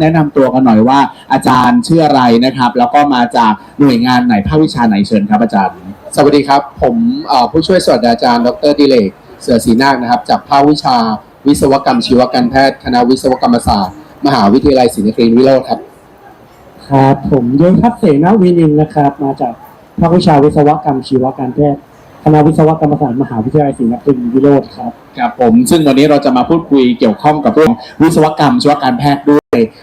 แนะนำตัวกันหน่อยว่า อาจารย์ชื่ออะไรนะครับ แล้วก็มาจากหน่วยงานไหนภาควิชาไหนเชิญครับอาจารย์ สวัสดีครับ ผมเอ่อผู้ช่วยศาสตราจารย์ ดรดิเลก เสือศรีนาคนะครับ จากภาควิชาวิศวกรรมชีวการแพทย์คณะวิศวกรรมศาสตร์ มหาวิทยาลัยศรีนครินทร์วิโรธครับ ครับผมยศทัศน์เสนาวินินท์นะครับ มาจากภาควิชาวิศวกรรมชีวการแพทย์คณะวิศวกรรมศาสตร์มหาวิทยาลัยศรีนครินทร์วิโรธครับ ครับผมซึ่งวันนี้เราจะมาพูดคุยเกี่ยวข้องกับเรื่องวิศวกรรมชีวการแพทย์ด้วย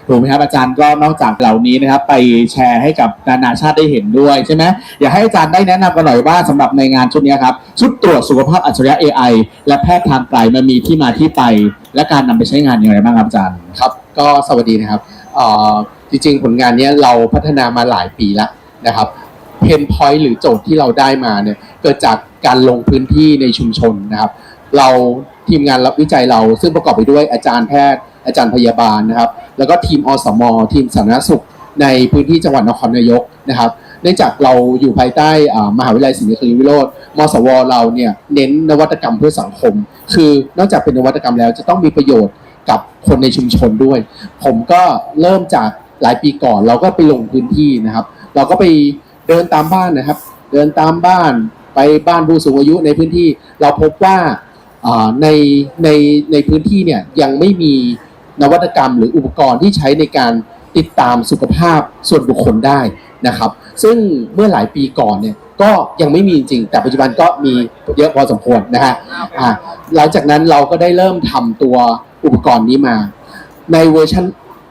ถูกไหมครับอาจารย์ก็นอกจากเหล่านี้นะครับ ไปแชร์ให้กับนานาชาติได้เห็นด้วยใช่ไหมอยากให้อาจารย์ได้แนะนำกันหน่อยว่าสำหรับในงานชุดนี้ครับชุดตรวจสุขภาพอัจฉริยะ AI และแพทย์ทางไกลมันมีที่มาที่ไป และการนำไปใช้งานอย่างไรบ้างครับอาจารย์ครับ ก็สวัสดีนะครับจริงๆ ผลงานนี้เราพัฒนามาหลายปีแล้วนะครับเพนพอยต์หรือโจทย์ที่เราได้มาเนี่ยเกิดจากการลงพื้นที่ในชุมชนนะครับ เราทีมงานรับวิจัยเราซึ่งประกอบไปด้วยอาจารย์แพทย์ อาจารย์พยาบาลนะครับ แล้วก็ทีมอสม ทีมสาธารณสุขในพื้นที่จังหวัดนครนายกนะครับเนื่องจากเราอยู่ภายใต้มหาวิทยาลัยศรีนครินทรวิโรธมสว เราเนี่ยเน้นนวัตกรรมเพื่อสังคม คือนอกจากเป็นนวัตกรรมแล้วจะต้องมีประโยชน์กับคนในชุมชนด้วย ผมก็เริ่มจากหลายปีก่อนเราก็ไปลงพื้นที่นะครับ เราก็ไปเดินตามบ้านนะครับ เดินตามบ้านไปบ้านผู้สูงอายุในพื้นที่ เราพบว่าในในในพื้นที่เนี่ยยังไม่มี นวัตกรรมหรืออุปกรณ์ที่ใช้ในการติดตามสุขภาพส่วนบุคคลได้นะครับ ซึ่งเมื่อหลายปีก่อนเนี่ยก็ยังไม่มีจริง แต่ปัจจุบันก็มีเยอะพอสมควรนะฮะหลังจากนั้นเราก็ได้เริ่มทำตัวอุปกรณ์นี้มา ในเวอร์ชัน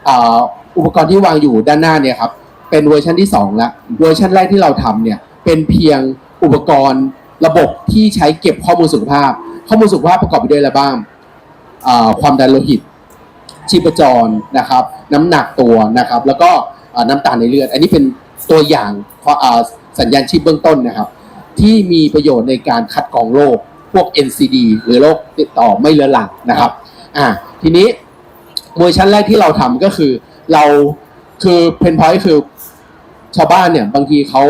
อ,อุปกรณ์ที่วางอยู่ด้านหน้าเนี่ยครับเป็นเวอร์ชันที่2แล้วเวอร์ชันแรกที่เราทำเนี่ยเป็นเพียงอุปกรณ์ระบบที่ใช้เก็บข้อมูลสุขภาพ ข้อมูลสุขภาพประกอบไปด้วยอะไรบ้างความดันโลหิต ชีพจรนะครับ น้ำหนักตัวนะครับ แล้วก็น้ำตาลในเลือด อันนี้เป็นตัวอย่างสัญญาณชีพเบื้องต้นนะครับ ที่มีประโยชน์ในการคัดกรองโรคพวก NCD หรือโรคติดต่อไม่เรื้อรังนะครับอ่าทีนี้เวอร์ชันแรกที่เราทำก็คือเราคือเพนพอยต์คือชาวบ้านเนี่ยบางทีเขา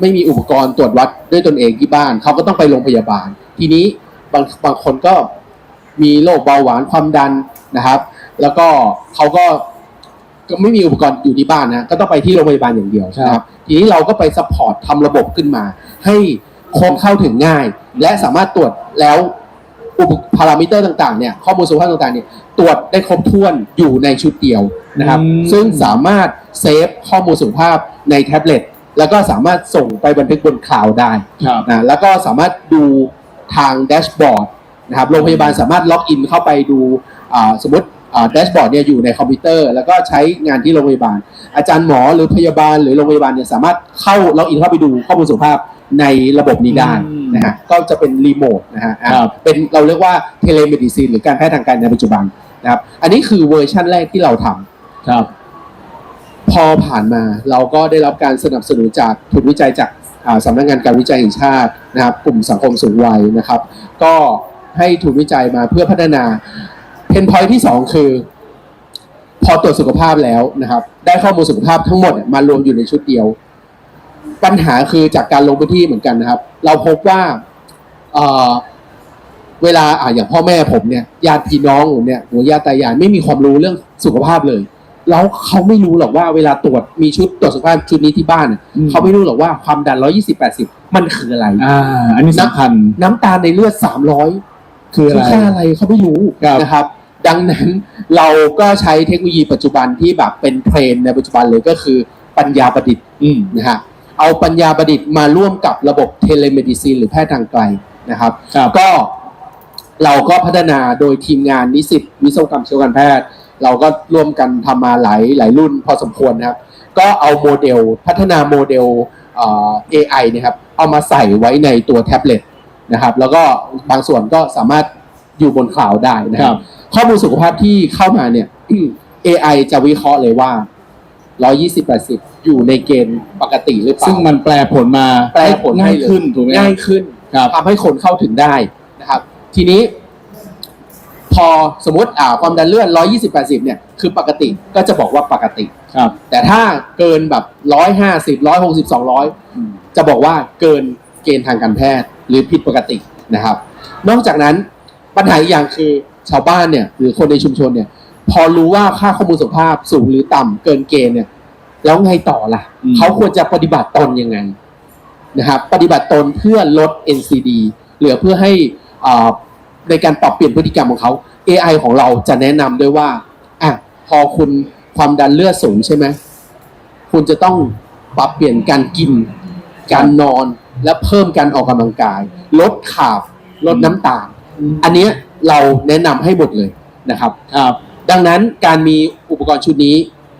ไม่มีอุปกรณ์ตรวจวัดด้วยตนเองที่บ้านเขาก็ต้องไปโรงพยาบาล ทีนี้บางบางคนก็มีโรคเบาหวานความดันนะครับ แล้วก็เขาก็ก็ไม่มีอุปกรณ์อยู่ที่บ้านนะก็ต้องไปที่โรงพยาบาลอย่างเดียวนะครับ ทีนี้เราก็ไปซัพพอร์ตทำระบบขึ้นมา ให้คนเข้าถึงง่าย และสามารถตรวจแล้วอุปพารามิเตอร์ต่างๆเนี่ยข้อมูลสุขภาพต่างๆเนี่ยตรวจได้ครบถ้วนอยู่ในชุดเดียวนะครับ อืม ซึ่งสามารถเซฟข้อมูลสุขภาพในแท็บเล็ตแล้วก็สามารถส่งไปบันทึกบนคลาวด์ได้ ครับ นะแล้วก็สามารถดูทางแดชบอร์ดนะครับโรงพยาบาลสามารถล็อกอินเข้าไปดูอ่าสมมติ แดชบอร์ดเนี่ยอยู่ในคอมพิวเตอร์ แล้วก็ใช้งานที่โรงพยาบาล อาจารย์หมอหรือพยาบาลหรือโรงพยาบาลเนี่ยสามารถเข้าล็อกอินเข้าไปดูข้อมูลสุขภาพในระบบนี้ได้อืมนะฮะก็จะเป็นรีโมทนะฮะอ่าครับเป็นเราเรียกว่าเทเลเมดิซีนหรือการแพทย์ทางการในปัจจุบันนะครับอันนี้คือเวอร์ชันแรกที่เราทำครับ พอผ่านมาเราก็ได้รับการสนับสนุนจากทุนวิจัยจากอ่าสำนักงานการวิจัยแห่งชาตินะครับ กลุ่มสังคมสูงวัยนะครับ ก็ให้ทุนวิจัยมาเพื่อพัฒนา เพนพอยที่สองคือ พอตรวจสุขภาพแล้วนะครับ ได้ข้อมูลสุขภาพทั้งหมดมารวมอยู่ในชุดเดียว ปัญหาคือจากการลงพื้นที่เหมือนกันนะครับ เราพบว่าเอ่อเวลาอ่าอย่างพ่อแม่ผมเนี่ยญาติพี่น้องผมเนี่ยหัวญาติตายายไม่มีความรู้เรื่องสุขภาพเลย แล้วเขาไม่รู้หรอกว่าเวลาตรวจมีชุดตรวจสุขภาพชุดนี้ที่บ้านน่ะอืมเขาไม่รู้หรอกว่าความดัน120 80มันคืออะไรอ่าอันนี้สำคัญน้ำตาลในเลือด300คืออะไรค่าอะไรเขาไม่รู้ครับนะครับ ดังนั้นเราก็ใช้เทคโนโลยีปัจจุบันที่แบบเป็นเทรนด์ในปัจจุบันเลยก็คือปัญญาประดิษฐ์อืมนะฮะเอาปัญญาประดิษฐ์มาร่วมกับระบบเทเลเมดิซีนหรือแพทย์ทางไกลนะครับครับก็เราก็พัฒนาโดยทีมงานนิสิตวิศวกรรมชีวการแพทย์ เราก็ร่วมกันทำมาหลายหลายรุ่นพอสมควรนะครับ ก็เอาโมเดลพัฒนาโมเดลเอ่อ AI นะครับ เอามาใส่ไว้ในตัวแท็บเล็ตนะครับ แล้วก็บางส่วนก็สามารถอยู่บนคลาวด์ได้นะคครัรับบ ข้อมูลสุขภาพที่เข้ามาเนี่ย AI จะวิเคราะห์เลยว่า 120 80 อยู่ในเกณฑ์ปกติหรือเปล่า ซึ่งมันแปลผลมาแปลผลให้ง่ายเลยขึ้นถูกไหมง่ายขึ้นครับทำให้คนเข้าถึงได้นะครับ ทีนี้ พอสมมติอ่าความดันเลือด 120 80 เนี่ย คือปกติก็จะบอกว่าปกติครับ แต่ถ้าเกินแบบ 150 160 200 จะบอกว่าเกินเกณฑ์ทางการแพทย์หรือผิดปกตินะครับ นอกจากนั้นปัญหาอีกอย่างคือ ชาวบ้านเนี่ยหรือคนในชุมชนเนี่ยพพอรู้ว่าค่าข้อมูลสุขภาพสูงหรือต่ำเกินเกณฑ์เนี่ย แล้วไงต่อล่ะอืมเขาควรจะปฏิบัติตนยังไงนะครับปฏิบัติตนเพื่อลด NCD เหลือเพื่อให้อ่าในการปรับเปลี่ยนพฤติกรรมของเขา AI ของเราจะแนะนำด้วยว่าอะพอคุณความดันเลือดสูงใช่ไหมคุณจะต้องปรับเปลี่ยนการกิน การนอนและเพิ่มการออกกำลังกาย ลดขาบลดน้ำตาล อันเนี้ยเราแนะนำให้หมดเลยนะครับครับดังนั้นการมีอุปกรณ์ชุดนี้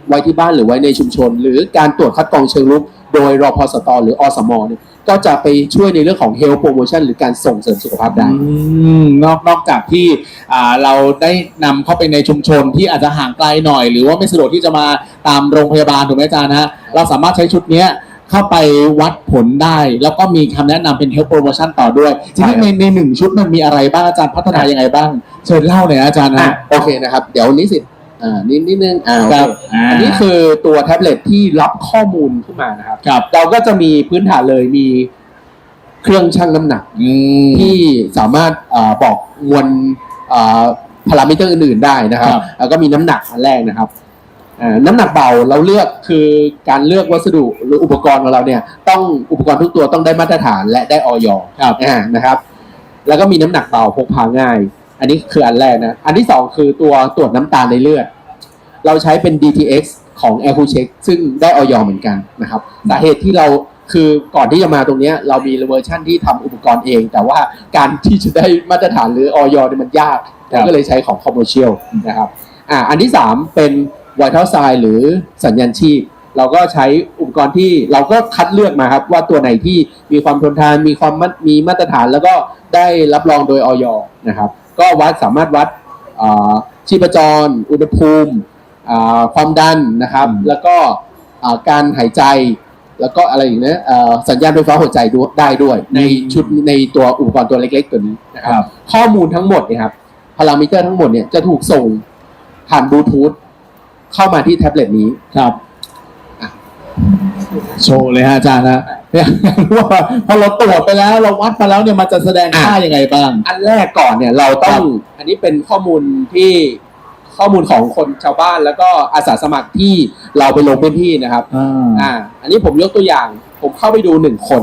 ไว้ที่บ้านหรือไว้ในชุมชน หรือการตรวจคัดกรองเชิงรุก โดยรอพสตหรืออสมเนี่ยก็จะไปช่วยในเรื่องของ health promotion หรือการส่งเสริมสุขภาพได้ อืมนอกนอกจากที่อ่าเราได้นำเข้าไปในชุมชนที่อาจจะห่างไกลหน่อย หรือว่าไม่สะดวกที่จะมาตามโรงพยาบาลถูกไหมอาจารย์นะฮะเราสามารถใช้ชุดเนี้ย เข้าไปวัดผลได้ แล้วก็มีคำแนะนำเป็น health promotion ต่อด้วย ทีนี้ใช่ครับในในหนึ่งชุดมันมีอะไรบ้างอาจารย์พัฒนายังไงบ้าง เชิญเล่าหน่อยนะอาจารย์อะนะโอเคนะครับ เดี๋ยวนิสิตอ่านิดนิดนึงอ่าโอคเค รับอ่าอันนี้คือตัวแท็บเล็ตที่รับข้อมูลขึ้นมานะครับ ครับ เราก็จะมีพื้นฐานเลยมีเครื่องชั่งน้ำหนัก อืม ที่สามารถอาบอกมวลพารามิเตอร์อื่นๆได้นะครับครับ แล้วก็มีน้ำหนักอันแรกนะครับอ่า น้ำหนักเบาเราเลือกคือการเลือกวัสดุหรืออุปกรณ์ของเราเนี่ยต้องอุปกรณ์ทุกตัวต้องได้มาตรฐานและได้ออยครับอ่านะครับ แล้วก็มีน้ำหนักเบาพกพาง่าย อันนี้คืออันแรกนะอันที่สองคือตัวตรวจน้ำตาลในเลือด เราใช้เป็น DTX ของ a i r c o Check ซึ่งได้ออยเหมือนกันนะครับสาเหตุที่เราคือก่อนที่จะมาตรงนี้เรามีเวอร์ชันที่ทำอุปกรณ์เอง แต่ว่าการที่จะได้มาตรฐานหรือออยเนี่ยมันยากก็เลยใช้ของ commercial นะครับอ่าอันที่สามเป็น vital sign หรือสัญญาณชีพ เราก็ใช้อุปกรณ์ที่เราก็คัดเลือกมาครับ ว่าตัวไหนที่มีความทนทานมีความมัดมีมาตรฐาน แล้วก็ได้รับรองโดยออยนะครับ ก็วัดสามารถวัดอ่าชีพจร อุณหภูมิอ่าความดันนะครับอืมแล้วก็อ่าการหายใจแล้วก็อะไรอย่างเนี้ยอ่าสัญญาณไฟฟ้าหัวใจด้วยได้ด้วย ในชุดในตัวอุปกรณ์ตัวเล็ก ๆ ตัวนี้นะคครัรับบข้อมูลทั้งหมดเนี่ยครับพารามิเตอร์ทั้งหมดเนี่ยจะถูกส่งผ่านบลูทูธ เข้ามาที่แท็บเล็ตนี้ ครับโชว์เลยฮะอาจารย์นะอยากรู้ว่าพอเราตรวจไปแล้วเราวัดมาแล้วเนี่ยมันจะแสดงค่ายังไงบ้าง อันแรกก่อนเนี่ยเราต้องอันนี้เป็นข้อมูลที่ข้อมูลของคนชาวบ้านแล้วก็อาสาสมัครที่เราไปลงพื้นที่นะครับอ่าอ่าอันนี้ผมยกตัวอย่าง ผมเข้าไปดูหนึ่งคน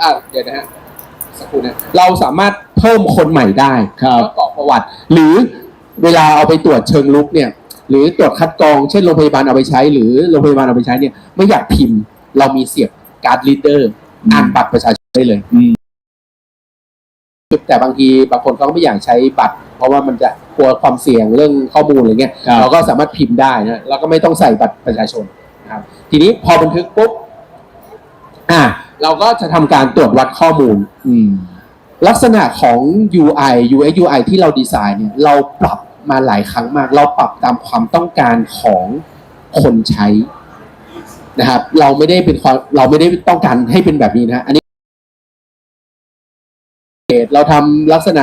อ่าเดี๋ยวนะฮะสักครู่นะเราสามารถเพิ่มคนใหม่ได้ครับแล้วกรอกประวัติ หรือเวลาเอาไปตรวจเชิงลุกเนี่ย หรือตรวจคัดกรองเช่นโรงพยาบาลเอาไปใช้ หรือโรงพยาบาลเอาไปใช้เนี่ยไม่อยากพิมพ์ เรามีเสียบการ์ดลีดเดอร์อืมอ่านบัตรประชาชนได้เลยอืมแต่บางทีบางคนเขาก็ไม่อยากใช้บัตร เพราะว่ามันจะกลัวความเสี่ยงเรื่องข้อมูลอะไรเงี้ยครับเราก็สามารถพิมพ์ได้นะเราก็ไม่ต้องใส่บัตรประชาชนนะครับทีนี้พอบันทึกปุ๊บอ่าเราก็จะทำการตรวจวัดข้อมูล อืมลักษณะของ UI UX UI ที่เราดีไซน์เนี่ย เราปรับ มาหลายครั้งมาก เราปรับตามความต้องการของคนใช้นะครับ เราไม่ได้เป็นความเราไม่ได้ต้องการให้เป็นแบบนี้นะฮะอันนี้เราทำลักษณะ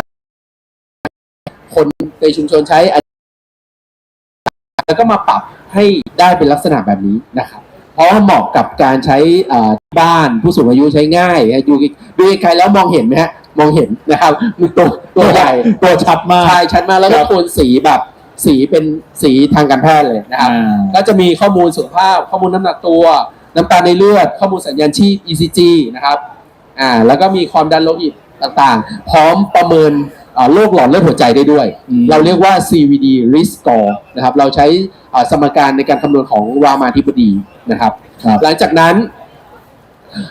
คนในชุมชนใช้ แล้วก็มาปรับให้ได้เป็นลักษณะแบบนี้นะครับ เพราะว่าเหมาะกับการใช้บ้านผู้สูงอายุใช้ง่ายดูดูไกลๆแล้วมองเห็นไหมฮะ มองเห็นนะครับมีตัวตัวใหญ่ตัวชัดมากชายชัดมากแล้วก็ครับโทนสีแบบสีเป็นสีทางการแพทย์เลยนะครับอ่าก็จะมีข้อมูลสุขภาพ ข้อมูลน้ำหนักตัว น้ำตาลในเลือด ข้อมูลสัญญาณชีพ ECG นะครับ อ่า แล้วก็มีความดันโลหิตต่างๆ พร้อมประเมินอ่าโรคหลอดเลือดหัวใจได้ด้วยอืมเราเรียกว่า CVD risk score นะครับ เราใช้อ่าสมการในการคำนวณของรามาธิบดีนะครับครับ หลังจากนั้น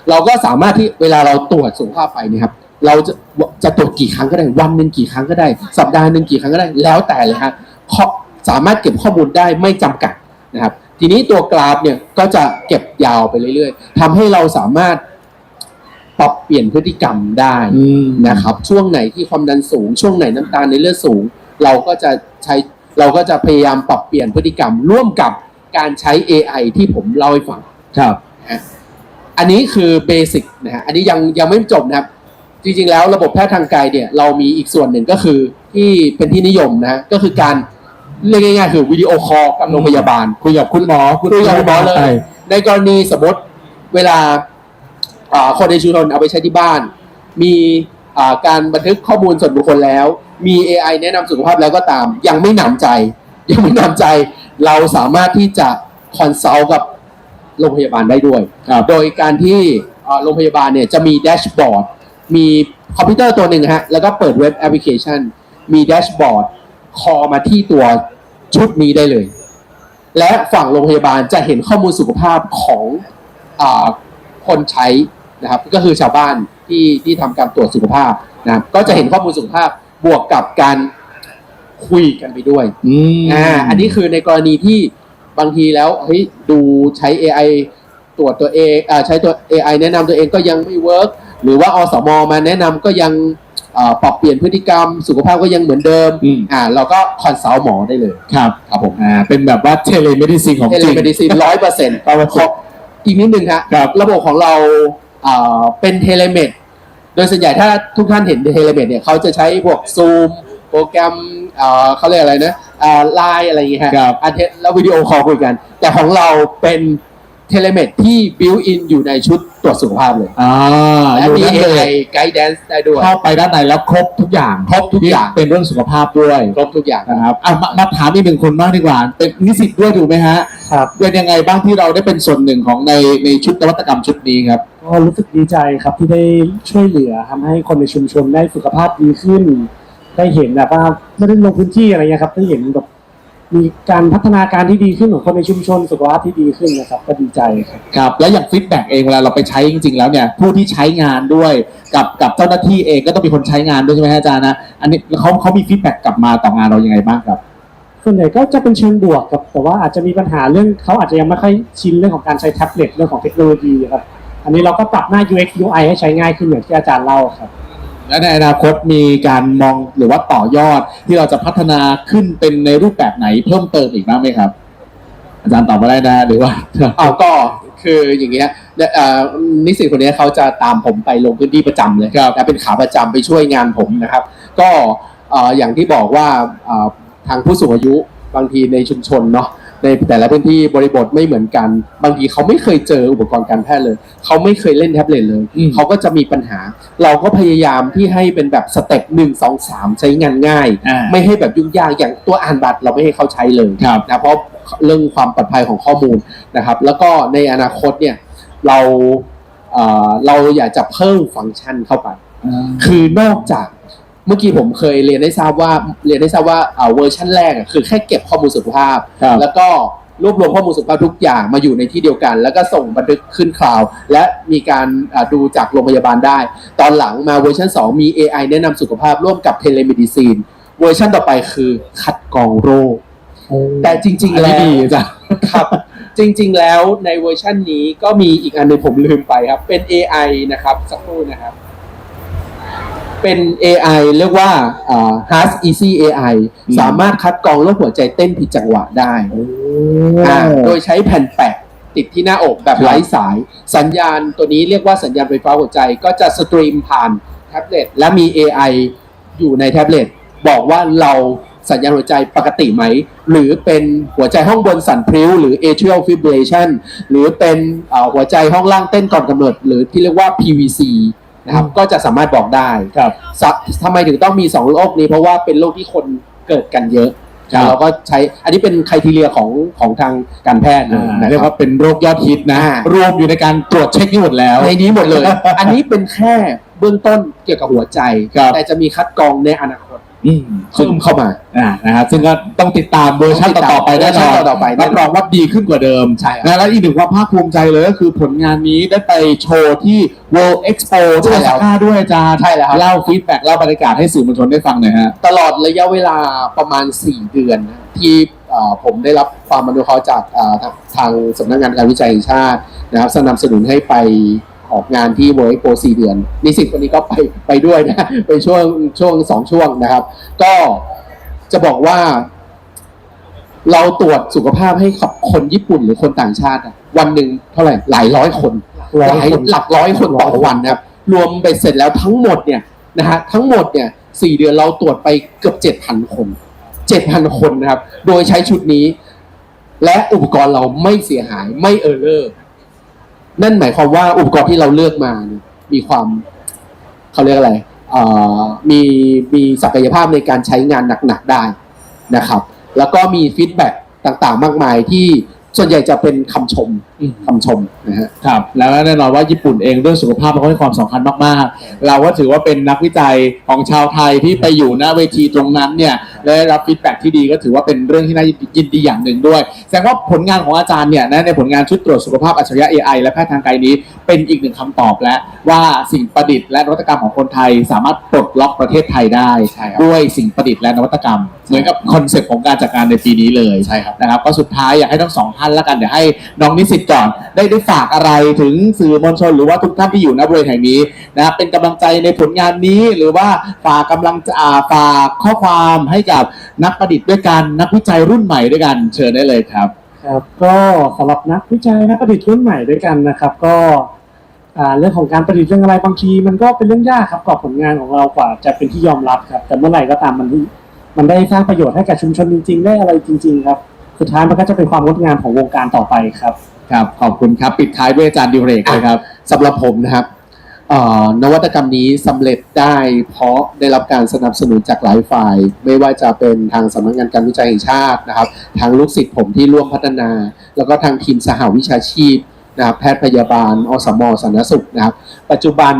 เราก็สามารถที่เวลาเราตรวจสุขภาพไปเนะครับ เราจะจะตรวจกี่ครั้งก็ได้วันหนึ่งกี่ครั้งก็ได้ สัปดาห์หนึ่งกี่ครั้งก็ได้แล้วแต่เลยฮะข้อสามารถเก็บข้อมูลได้ไม่จำกัดนะครับ ทีนี้ตัวกราฟเนี่ยก็จะเก็บยาวไปเรื่อยๆทำให้เราสามารถปรับเปลี่ยนพฤติกรรมได้อืมนะครับ ช่วงไหนที่ความดันสูง ช่วงไหนน้ำตาลในเลือดสูง เราก็จะใช้เราก็จะพยายามปรับเปลี่ยนพฤติกรรมร่วมกับการใช้ AI ที่ผมเล่าให้ฟังครับ อันนี้คือเบสิกนะฮะอันนี้ยังยังไม่จบนะครับ จริงๆแล้วระบบแพทย์ทางไกลเนี่ยเรามีอีกส่วนหนึ่งก็คือที่เป็นที่นิยมนะฮะก็คือการเรียกง่ายๆคือวิดีโอคอลกับโรงพยาบาลคุยกับคุณหมอคุยกับคุณหมอเลยใช่ในกรณีสมมติเวลาอ่าคนในชุมชนเอาไปใช้ที่บ้าน มีอ่าการบันทึกข้อมูลส่วนบุคคลแล้ว มี AI แนะนำสุขภาพแล้วก็ตาม ยังไม่หนำใจ ยังไม่นำใจ เราสามารถที่จะคอนซัลท์กับโรงพยาบาลได้ด้วยครับโดยการที่เอ่อโรงพยาบาลเนี่ยจะมีแดชบอร์ด มีคอมพิวเตอร์ตัวหนึ่งฮะ แล้วก็เปิดเว็บแอปพลิเคชัน มีแดชบอร์ด คอมาที่ตัวชุดนี้ได้เลย และฝั่งโรงพยาบาลจะเห็นข้อมูลสุขภาพของอาคนใช้นะครับ ก็คือชาวบ้านที่ที่ทำการตรวจสุขภาพนะครับก็จะเห็นข้อมูลสุขภาพบวกกับการคุยกันไปด้วยอืมอ่า อันนี้คือในกรณีที่บางทีแล้วเฮ้ยดูใช้ AI ตรวจตัวเองอ่าใช้ตัว AI แนะนำตัวเองก็ยังไม่เวิร์ก หรือว่าอสมมาแนะนำก็ยังอ่าปรับเปลี่ยนพฤติกรรม สุขภาพก็ยังเหมือนเดิมอืมอ่าเราก็คอนซัลท์หมอได้เลยครับครับผมอ่าเป็นแบบว่าเทเลเมดิซินของเทจเลริงเมดิซินร้อยเปอร์เซ็นต์อีกนิดนึงฮะครับระบบของเราอ่าเป็นเทเลเมดโดยส่วนใหญ่ถ้าทุกท่านเห็นเทเลเมดเนี่ยเขาจะใช้พวกซูมโปรแกรมอ่าเขาเรียกอะไรนะอ่าไลน์อะไรอย่างเงี้ยฮะครับอันเทแล้ววิดีโอคอลคุยกัน แต่ของเราเป็น เทเลเมดที่บิวอินอยู่ในชุดตรวจสุขภาพเลยอ่าและอยู่มี นั่นเลย AI Guidance ได้ด้วย เข้าไปด้านในแล้วครบทุกอย่างครบทุกอย่าง เป็นเรื่องสุขภาพด้วยครบทุกอย่างนะครับอะมามาถามอีกหนึ่งคนบ้างดีกว่า เป็นนิสิตด้วยถูกไหมฮะครับ เป็นยังไงบ้างที่เราได้เป็นส่วนหนึ่งของในในชุดนวัตกรรมชุดนี้ครับ ก็รู้สึกดีใจครับที่ได้ช่วยเหลือทำให้คนในชุมชนได้สุขภาพดีขึ้น ได้เห็นแบบว่าไม่ได้ลงพื้นที่อะไรเงี้ยครับได้เห็นแบบ มีการพัฒนาการที่ดีขึ้นของคนในชุมชนสุขภาพที่ดีขึ้นนะครับก็ดีใจครับครับแล้วอย่างฟีดแบ็กเองเวลาเราไปใช้จริง ๆ แล้วเนี่ยผู้ที่ใช้งานด้วยกับกับเจ้าหน้าที่เองก็ต้องมีคนใช้งานด้วยใช่ไหมฮะอาจารย์นะอันนี้เขาเขามีฟีดแบ็กกลับมาต่องานเรายังไงบ้างครับส่วนใหญ่ก็จะเป็นเชิงบวกครับแต่ว่าอาจจะมีปัญหาเรื่องเขาอาจจะยังไม่ค่อยชินเรื่องของการใช้แท็บเล็ตเรื่องของเทคโนโลยีครับอันนี้เราก็ปรับหน้า UX UI ให้ใช้ง่ายขึ้นอย่างที่อาจารย์เล่าครับ และในอนาคตมีการมองหรือว่าต่อยอดที่เราจะพัฒนาขึ้นเป็นในรูปแบบไหนเพิ่มเติมอีกบ้างไหมครับ อาจารย์ตอบมาได้นะหรือว่า เอาก็คืออย่างเงี้ยเนี่ยเอ่อนิสิตคนเนี้ยเขาจะตามผมไปลงพื้นที่ประจำเลยครับนะเป็นขาประจำไปช่วยงานผมนะครับ ก็เอ่ออย่างที่บอกว่าเอ่อทางผู้สูงอายุบางทีในชุมชนเนาะ ในแต่ละพื้นที่บริบทไม่เหมือนกัน บางทีเขาไม่เคยเจออุปกรณ์การแพทย์เลย เขาไม่เคยเล่นแท็บเล็ตเลยอืมเขาก็จะมีปัญหา เราก็พยายามที่ให้เป็นแบบสเต็ปหนึ่งสองสามใช้งานง่ายอ่าไม่ให้แบบยุ่งยากอย่างตัวอ่านบัตรเราไม่ให้เขาใช้เลยครับนะเพราะเรื่องความปลอดภัยของข้อมูลนะครับ แล้วก็ในอนาคตเนี่ยเราเอ่อเราอยากจะเพิ่มฟังก์ชันเข้าไป คือนอกจาก เมื่อกี้ผมเคยเรียนได้ทราบว่าเรียนได้ทราบว่าเอ่อเวอร์ชันแรกอะคือแค่เก็บข้อมูลสุขภาพ ครับ แล้วก็รวบรวมข้อมูลสุขภาพทุกอย่างมาอยู่ในที่เดียวกัน แล้วก็ส่งบันทึกขึ้นคลาวด์และมีการอ่าดูจากโรงพยาบาลได้ ตอนหลังมาเวอร์ชัน2 มี AI แนะนำสุขภาพร่วมกับเทเลเมดิซีนเวอร์ชันต่อไปคือคัดกรองโรค แต่จริงอันๆนี้แล้ว ดีอาจารย์ครับ จริง ๆ แล้วในเวอร์ชันนี้ก็มีอีกอันหนึงผมลืมไปครับ เป็น AI นะครับ สักครู่นะครับ เป็น AI เรียกว่าอ่า Heart Easy AI อืมสามารถคัดกรองโรคหัวใจเต้นผิดจังหวะได้อ่าโดยใช้แผ่นแปะติดที่หน้าอกแบบครับไร้สาย สัญญาณตัวนี้เรียกว่าสัญญาณไฟฟ้าหัวใจ ก็จะสตรีมผ่านแท็บเล็ตและมี AI อยู่ในแท็บเล็ตบอกว่าเราสัญญาณหัวใจปกติไหม หรือเป็นหัวใจห้องบนสั่นพริ้ว หรือ atrial fibrillation หรือเป็นเอ่อหัวใจห้องล่างเต้นก่อนกำเนิด หรือที่เรียกว่า PVC นะครับก็จะสามารถบอกได้ครับสะทำไมถึงต้องมีสองโรคนี้ เพราะว่าเป็นโรคที่คนเกิดกันเยอะครับเราก็ใช้อันนี้เป็นคทีเรียของของทางการแพทย์เลยอ่านะเรียกครัว่าบเป็นโรคยอดฮิตนะอ่ารวมอยู่ในการตรวจเช็คนี่หมดแล้ว ในนี้หมดเลย อันนี้เป็นแค่เบื้องต้นเกี่ยวกับหัวใจครับแต่จะมีคัดกรองในอนาคต อืมเพิ่มเข้ามาอ่านะครับซึ่งก็ต้องติดตามเวอร์ชันต่อๆไปแน่นอนเวอร์ชันต่อๆไปแน่นอนรับรองว่าดีขึ้นกว่าเดิมใช่ครับนะและอีกหนึ่งความภาคภูมิใจเลยก็คือผลงานนี้ได้ไปโชว์ที่ World Expo ที่ใช่โอแล้ซาวก้าด้วยอาจารย์ใช่แล้วครับเล่าฟีดแบ็กเล่าบรรยากาศให้สื่อมวลชนได้ฟังหน่อยฮะตลอดระยะเวลาประมาณ 4 เดือนนะที่เอ่อผมได้รับความอนุเคราะห์จากเอ่อทางทางสำนักงานการวิจัยแห่งชาตินะครับสนับสนุนให้ไป ออกงานที่ World Expo 4เดือนนิสิตคนนี้ก็ไปไปด้วยนะไปช่วงช่วงสองช่วงนะครับ ก็จะบอกว่า เราตรวจสุขภาพให้กับคนญี่ปุ่นหรือคนต่างชาติอะวันหนึ่งเท่าไหร่หลายร้อยคนร้อยหลายหลักร้อยคนต่อวันนะครับ รวมไปเสร็จแล้วทั้งหมดเนี่ยนะฮะทั้งหมดเนี่ยสี่เดือนเราตรวจไปเกือบเจ็ดพันคนเจ็ดพันคนนะครับ โดยใช้ชุดนี้ และอุปกรณ์เราไม่เสียหายไม่เออร์เลอร์ นั่นหมายความว่าอุปกรณ์ที่เราเลือกมาเนี่ยมีความเขาเรียกอะไรเอ่อมีมีศักยภาพในการใช้งานหนักๆได้นะครับ แล้วก็มีฟีดแบ็กต่างๆ มากมายที่ ส่วนใหญ่จะเป็นคำชมอืมคำชมนะฮะครับ แล้วแน่นอนว่าญี่ปุ่นเองเรื่องสุขภาพเขาให้ความสำคัญมากๆ เราก็ถือว่าเป็นนักวิจัยของชาวไทยที่ไปอยู่หน้าเวทีตรงนั้นเนี่ยและได้รับฟีดแบ็กที่ดีก็ถือว่าเป็นเรื่องที่น่ายินดีอย่างหนึ่งด้วย แสดงว่าผลงานของอาจารย์เนี่ยนะในผลงานชุดตรวจสุขภาพอัจฉริยะ AI และแพทย์ทางไกลนี้เป็นอีกหนึ่งคำตอบแล้วว่าสิ่งประดิษฐ์และนวัตกรรมของคนไทย สามารถปลดล็อกประเทศไทยได้ใช่ครับด้วยสิ่งประดิษฐ์และนวัตกรรม เหมือนกับคอนเซ็ปต์ของการจัดการในปีนี้เลยใช่ครับนะครับก็สุดท้ายอยากให้ทั้งสองท่านละกันเดี๋ยวให้น้องนิสิตก่อน ได้ได้ฝากอะไรถึงสื่อมวลชนหรือว่าทุกท่านที่อยู่ณบริเวณแห่งนี้นะครับเป็นกำลังใจในผลงานนี้หรือว่าฝากกำลังอ่าฝากข้อความให้กับนักประดิษฐ์ด้วยกันนักวิจัยรุ่นใหม่ด้วยกันเชิญได้เลยครับครับก็สำหรับนักวิจัยนักประดิษฐ์รุ่นใหม่ด้วยกันนะครับ ก็อ่าเรื่องของการประดิษฐ์เรื่องอะไรบางทีมันก็เป็นเรื่องยากครับกรอบผลงานของเรากว่าจะเป็นที่ยอมรับครับ แต่เมื่อไหร่ก็ตามมันมันได้สร้างประโยชน์ให้กับชุมชนจริง ๆ ได้อะไรจริง ๆ ครับ สุดท้ายมันก็จะเป็นความงดงามของวงการต่อไปครับ ครับ ขอบคุณครับ ปิดท้ายด้วยอาจารย์ดิเรกเลยครับสำหรับผมนะครับเอ่อนวัตกรรมนี้สำเร็จได้เพราะได้รับการสนับสนุนจากหลายฝ่าย ไม่ว่าจะเป็นทางสำนักงานการวิจัยแห่งชาตินะครับ ทางลูกศิษย์ผมที่ร่วมพัฒนา แล้วก็ทางทีมสหวิชาชีพนะครับแพทย์พยาบาลอสมสาธารณสุขนะครับ ปัจจุบัน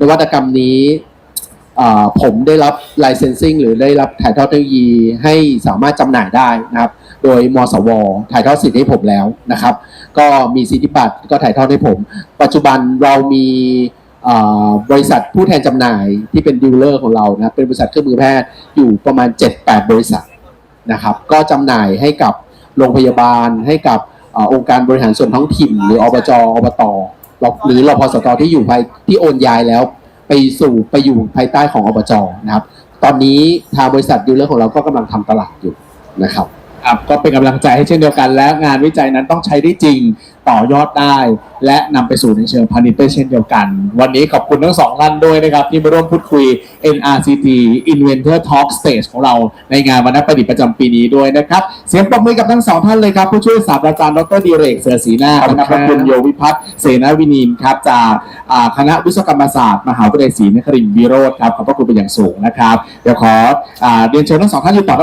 นวัตกรรมนี้เอ่อ ผมได้รับ licensing หรือได้รับถ่ายทอดเทคโนโลยีให้สามารถจำหน่ายได้นะครับโดยมสว ถ่ายทอดสิทธิ์ให้ผมแล้วนะครับ ก็มีสิทธิบัตรก็ถ่ายทอดให้ผม ปัจจุบันเรามีบริษัทผู้แทนจำหน่ายที่เป็นดีลเลอร์ของเรานะเป็นบริษัทเครื่องมือแพทย์อยู่ประมาณ 7-8 บริษัทนะครับ ก็จำหน่ายให้กับโรงพยาบาลให้กับออองค์การบริหารส่วนท้องถิ่น หรืออบจอบตหรือรพสตที่อยู่ภายที่โอนย้ายแล้ว ไปสู่ไปอยู่ภายใต้ของอบจนะครับ ตอนนี้ทางบริษัทดีลเลอร์ของเราก็กำลังทำตลาดอยู่นะครับ ครับก็เป็นกำลังใจให้เช่นเดียวกัน และงานวิจัยนั้นต้องใช้ได้จริงต่อยอดได้ และนำไปสู่ในเชิงพาณิชย์ได้เช่นเดียวกัน วันนี้ขอบคุณทั้งสองท่านด้วยนะครับ ที่มาร่วมพูดคุย NRCT Inventor Talk Stage ของเราในงานวันนักประดิษฐ์ประจำปีนี้ด้วยนะครับ เสียงปรบมือกับทั้งสองท่านเลยครับ ผู้ช่วยศาสตราจารย์ดรดีเรกเสือศรีนาคขอบคุณนะครับครับและคุณโยวิพัฒน์เสนาวินีนครับจากอ่าคณะวิศวกรรมศาสตร์มหาวิทยาลัยศรีนครินทร์วิโรธครับขอบพระคุณเป็นอย่างสูงนะครับเดี๋ยวขออ่าเรียนเชิญทั้งสองท่านอยู่ต่อ